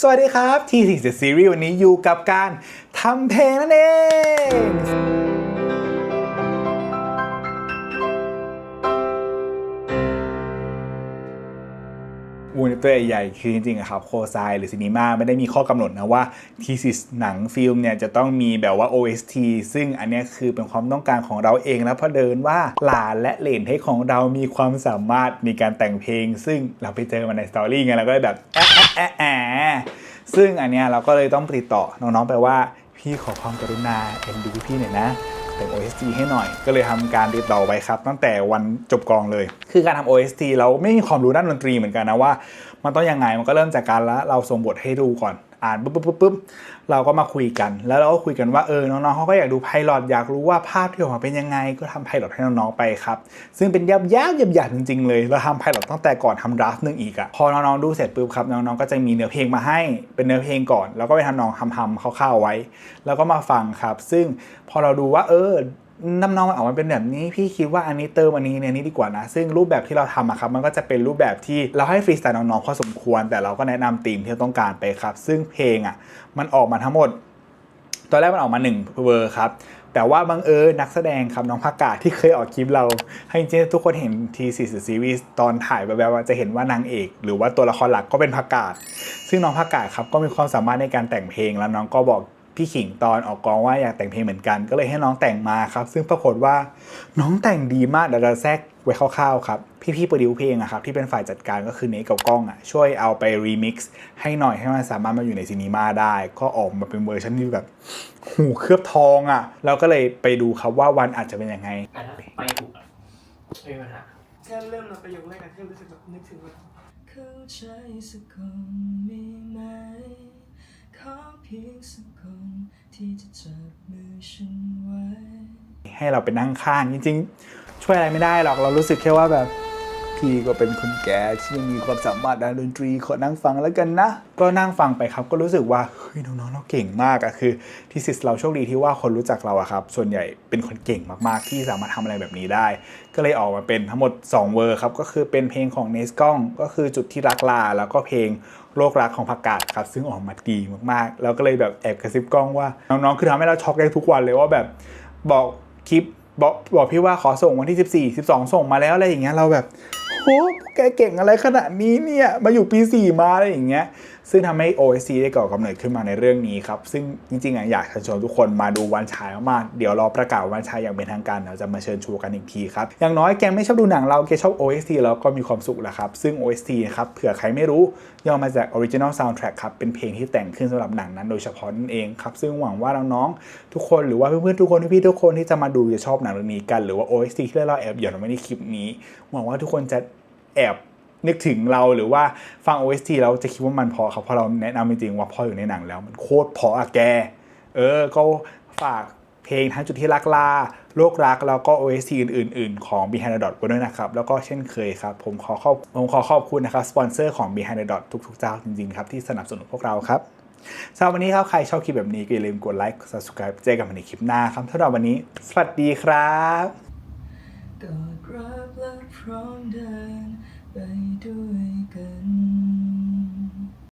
สวัสดีครับที่สี่ซีรีส์วันนี้อยู่กับการทำเพลงนั่นเอง อูนตัวใหญ่ๆคือจริงๆครับโคไซหรือซีนีมาไม่ได้มีข้อกำหนดนะว่าทีสิสหนังฟิล์มเนี่ยจะต้องมีแบบว่า OST ซึ่งอันนี้คือเป็นความต้องการของเราเองแล้วพอเดินว่าหลานและเหลนเทคของเรามีความสามารถในการแต่งเพลง ซึ่งเราไปเจอมาในสตอรี่ไงเราก็เลยแบบแอะแอะแอะแอะซึ่งอันเนี้ยเราก็เลยต้องติดต่อน้องๆไปว่าพี่ขอความกรุณาเอ็นดูพี่หน่อยนะ แต่ง OST ให้หน่อย ก็เลยทำการติดต่อไปครับ ตั้งแต่วันจบกองเลย คือการทำ OST เราไม่มีความรู้ด้านดนตรีเหมือนกันนะว่า มันต้องยังไงมันก็เริ่มจากการละเราส่งบทให้ดูก่อน อ่านปุ๊บปุ๊บปุ๊บปุ๊บเราก็มาคุยกัน แล้วเราก็คุยกันว่าเออน้องๆเขาก็อยากดูไพลอตอยากรู้ว่าภาพที่ออกมาเป็นยังไง ก็ทำไพลอตให้น้องๆไปครับซึ่งเป็นยับยับยับยับจริงๆเลยเราทำไพลอตตั้งแต่ก่อนทำดราฟต์หนึ่งอีกอะพอน้องๆดูเสร็จปุ๊บครับน้องๆก็จะมีเนื้อเพลงมาให้เป็นเนื้อเพลงก่อน แล้วก็ไปทำนองทำทำคร่าวๆไว้ แล้วก็มาฟังครับ ซึ่งพอเราดูว่าเออ น้ำนองมันออกมาเป็นแบบนี้ พี่คิดว่าอันนี้เติมอันนี้เนี่ยนี้ดีกว่านะ ซึ่งรูปแบบที่เราทำอะครับมันก็จะเป็นรูปแบบที่เราให้ฟรีสไตล์น้องๆพอสมควร แต่เราก็แนะนำธีมที่เราต้องการไปครับ ซึ่งเพลงอะมันออกมาทั้งหมด ตอนแรกมันออกมา1เวอร์ครับแต่ว่าบังเอิญนักแสดงครับน้องพักกาที่เคยออกคลิปเรา ให้จริงๆทุกคนเห็นทีซีซีรีส์ตอนถ่ายแบบว่าจะเห็นว่านางเอก หรือว่าตัวละครหลักก็เป็นพักกาซึ่งน้องพักกาครับก็มีความสามารถในการแต่งเพลงแล้วน้องก็บอก พี่ขิงตอนออกกองว่าอยากแต่งเพลงเหมือนกัน ก็เลยให้น้องแต่งมาครับ ซึ่งปรากฏว่าน้องแต่งดีมากเดี๋ยวเราแทรกไว้คร่าวๆครับพี่ๆโปรดิวเพลงอะครับที่เป็นฝ่ายจัดการก็คือเนกกับกล้องอะช่วยเอาไปรีมิกซ์ให้หน่อยให้มันสามารถมาอยู่ในซีนีมาได้ ก็ออกมาเป็นเวอร์ชันที่แบบหูเคลือบทองอะเราก็เลยไปดูครับว่าวันอาจจะเป็นยังไงแต่ถ้าไปถูกอะไม่มีปัญหาแค่เริ่มมาประโยคแรกอะแค่รู้สึกแบบนึกถึงแบบเข้าใจสักคนมีไหมขอเพียงสักคน ที่จะจับมือฉันไว้ ให้เราไปนั่งข้างจริงๆ ช่วยอะไรไม่ได้หรอกเรารู้สึกแค่ว่าแบบพี่ก็เป็นคนแก่ที่ยังมีความสามารถด้านดนตรีขอนั่งฟังแล้วกันนะ ก็นั่งฟังไปครับก็รู้สึกว่าเฮ้ยน้องๆเราเก่งมากอะคือที่ซิสเราโชคดีที่ว่าคนรู้จักเราอะครับ ส่วนใหญ่เป็นคนเก่งมากๆ ที่สามารถทำอะไรแบบนี้ได้ ก็เลยออกมาเป็นทั้งหมด 2 เวอร์ครับ ก็คือเป็นเพลงของเนสก้อง ก็คือจุดที่รักลาแล้วก็เพลง โลกรักของผักกาดครับซึ่งออกมาดีมากๆ แล้วก็เลยแบบแอบกระซิบกล้องว่าน้องๆคือทำให้เราช็อกได้ทุกวันเลยว่าแบบบอกคลิปบอกบอกพี่ว่าขอส่งวันที่ 14 12 ส่งมาแล้วอะไรอย่างเงี้ยเราแบบโหแกเก่งอะไรขนาดนี้เนี่ยมาอยู่ปี 4 มาอะไรอย่างเงี้ย ซึ่งทำให้ OSC ได้ก่อกำเนิดขึ้นมาในเรื่องนี้ครับ ซึ่งจริงๆอยากเชิญชวนทุกคนมาดูวันฉายมากๆเดี๋ยวรอประกาศวันฉายอย่างเป็นทางการเราจะมาเชิญชวนกันอีกทีครับ อย่างน้อยแกไม่ชอบดูหนังเราแกชอบ OST แล้วก็มีความสุขแหละครับ ซึ่ง OST นะครับเผื่อใครไม่รู้ย่อมาจาก Original Soundtrack ครับ เป็นเพลงที่แต่งขึ้นสำหรับหนังนั้นโดยเฉพาะนั่นเองครับ ซึ่งหวังว่าน้องๆทุกคนหรือว่าเพื่อนๆทุกคนพี่ๆทุกคนที่จะมาดูจะชอบหนังเรื่องนี้กันหรือว่า OST ที่เราแอบหย่อนไว้ในคลิปนี้ หวังว่าทุกคนจะแอบ นึกถึงเราหรือว่าฟัง OST แล้วจะคิดว่ามันเพอครับเพราะเราแนะนำจริงๆว่าพออยู่ในหนังแล้วมันโคตรเพออะแก เออ ก็ฝากเพลงทั้งจุดที่รักลาโลกรักแล้วก็ OST อื่น ๆ ของ Behind the Dot ไว้ด้วยนะครับ แล้วก็เช่นเคยครับ ผมขอขอบผมขอขอบคุณนะครับ สปอนเซอร์ของ Behind the Dot ทุกๆเจ้าจริง ๆ ครับ ที่สนับสนุนพวกเราครับสำหรับวันนี้ครับ ใครชอบคลิปแบบนี้ก็อย่าลืมกดไลค์ subscribe เจอกันในคลิปหน้าครับสำหรับวันนี้ สวัสดีครับกอดรักและพร้อมเดิน ด้วยกัน